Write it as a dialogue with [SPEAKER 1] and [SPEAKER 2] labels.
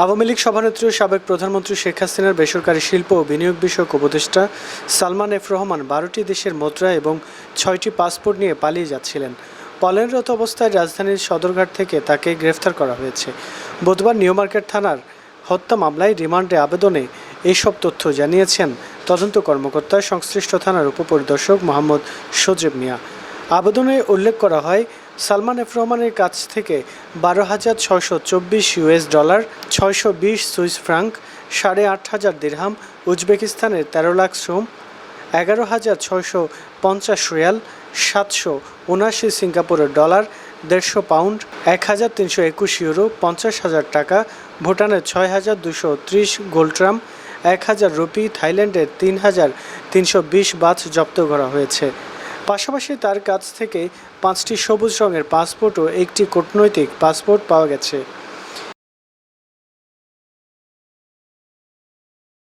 [SPEAKER 1] আওয়ামী লীগ সভানেত্রী ও সাবেক প্রধানমন্ত্রী শেখ হাসিনার বেসরকারি শিল্প ও বিনিয়োগ বিষয়ক উপদেষ্টা সালমান এফ রহমান বারোটি দেশের মুদ্রা এবং ছয়টি পাসপোর্ট নিয়ে পালিয়ে যাচ্ছিলেন। পলায়নরত অবস্থায় রাজধানীর সদরঘাট থেকে তাকে গ্রেফতার করা হয়েছে। বুধবার নিউ মার্কেট থানার হত্যা মামলায় রিমান্ডে আবেদনে এইসব তথ্য জানিয়েছেন তদন্ত কর্মকর্তা সংশ্লিষ্ট থানার উপপরিদর্শক মোহাম্মদ সজীব মিয়া। আবেদনে উল্লেখ করা হয় সালমান এফ রহমানের কাছ থেকে বারো হাজার ছয়শো চব্বিশ ইউএস ডলার, ছয়শো বিশ সুইস ফ্রাঙ্ক, সাড়ে আট হাজার দিরহাম, উজবেকিস্তানের তেরো লাখ সোম এগারো হাজার ছয়শো পঞ্চাশ রিয়াল, সাতশো উনাশি সিঙ্গাপুরের ডলার, দেড়শো পাউন্ড, এক হাজার তিনশো একুশ ইউরো, পঞ্চাশ হাজার টাকা, ভুটানের ছয় হাজার দুশো ত্রিশ গোল্ট্রাম এক হাজার রুপি, থাইল্যান্ডের তিন হাজার তিনশো বিশ বাছ জব্দ করা হয়েছে। পাশাপাশি তার কাছ থেকে পাঁচটি সবুজ রঙের পাসপোর্ট ও একটি কূটনৈতিক পাসপোর্ট পাওয়া গেছে।